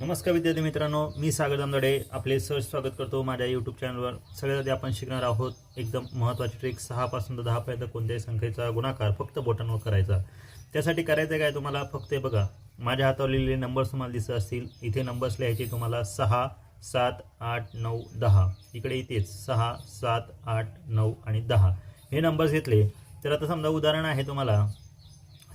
नमस्कार विद्यार्थी मित्रांनो मी सागर दामदडे आपले सहज स्वागत करतो माझ्या यूट्यूब चॅनलवर सगळ्यात आपण शिकणार आहोत एकदम महत्त्वाची ट्रिक सहापासून तर दहापर्यंत कोणत्याही संख्येचा गुणाकार फक्त बोटांवर करायचा. त्यासाठी करायचं काय तुम्हाला? फक्त हे बघा. माझ्या हातावर लिहिलेले नंबर्स तुम्हाला दिसत असतील. इथे नंबर्स लिहायचे तुम्हाला सहा सात आठ नऊ दहा. इकडे इथेच सहा सात आठ नऊ आणि दहा. हे नंबर्स घेतले. तर आता समजा उदाहरण आहे तुम्हाला.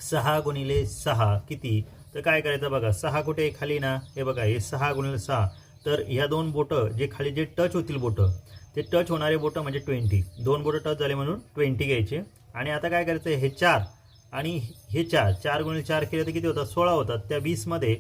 सहा गुणिले सहा किती? तर काय करायचं बघा सहा कुठे खाली ना? हे बघा हे सहा गुणिले सहा. तर ह्या दोन बोटं जे खाली जे टच होतील बोटं ते टच होणारे बोटं म्हणजे ट्वेंटी. दोन बोटं टच झाले म्हणून ट्वेंटी घ्यायचे. आणि आता काय करायचं हे चार आणि हे चार चार गुणिले चार केले तर किती होतात? सोळा होतात. त्या वीसमध्ये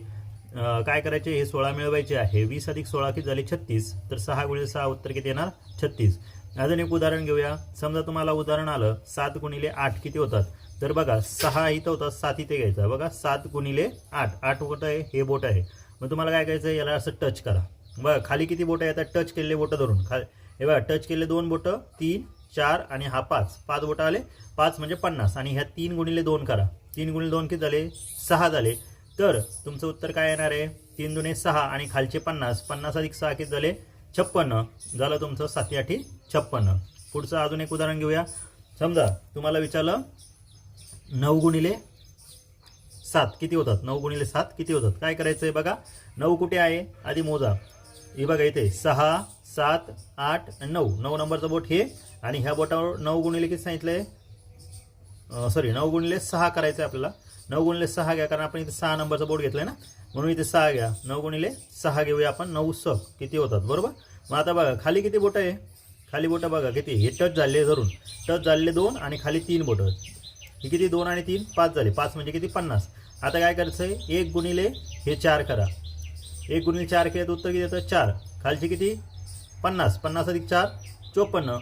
काय करायचे? हे सोळा मिळवायचे आहे. वीस अधिक सोळा किती झाले? छत्तीस. तर सहा गुणिले सहा उत्तर किती येणार? छत्तीस. अजून एक उदाहरण घेऊया. समजा तुम्हाला उदाहरण आलं सात गुणिले आठ किती होतात? तर बघा सहा इथं होतं सात इथे घ्यायचा. बघा सात गुणिले आठ. आठ बोट आहे हे बोट आहे. मग तुम्हाला काय करायचं याला असं टच करा. बघा खाली किती बोटं आहेत टच केलेले बोटं धरून. खा हे बघा टच केले दोन बोटं तीन चार आणि हा पाच. पाच बोटं आले. पाच म्हणजे पन्नास. आणि ह्या तीन गुणिले दोन करा. तीन गुणिले दोन किती झाले? सहा झाले. तर तुमचं उत्तर काय येणार आहे? तीन दुने सहा आणि खालचे पन्नास. पन्नास अधिक सहा किती झाले? छप्पन्न झालं तुमचं साती आठी छप्पन्न पुढचं अजून एक उदाहरण घेऊया. समजा तुम्हाला विचारलं नऊ गुणिले सात. किती होतात? नऊ गुणिले सात. किती होतात? काय करायचं आहे बघा? नऊ कुठे आहे? आधी मोजा. हे बघा इथे. सहा सात आठ नऊ. नऊ नंबरचं बोट हे. आणि ह्या बोटावर नऊ गुणिले किती सांगितलं आहे सॉरी नऊ गुणिले सहा करायचं आहे आपल्याला. नऊ गुणिले सहा घ्या कारण आपण इथे सहा नंबरचा बोर्ड आहे ना? म्हणून इथे सहा घ्या. नऊ गुणिले सहा घेऊया आपण. नऊ स. किती होतात? बरोबर? मग आता बघा खाली किती बोटं आहे? खाली बोटं बघा किती. हे टच झाले धरून. टच झालेले दोन आणि खाली तीन बोटं. हे किती? दोन आणि तीन पाच झाले. पाच म्हणजे किती? पन्नास. आता काय करायचं आहे? एक गुणिले हे चार करा. एक गुणिले चार केले तर उत्तर किती येतं? चार. खालचे किती? पन्नास. पन्नास अधिक चार चोपन्न.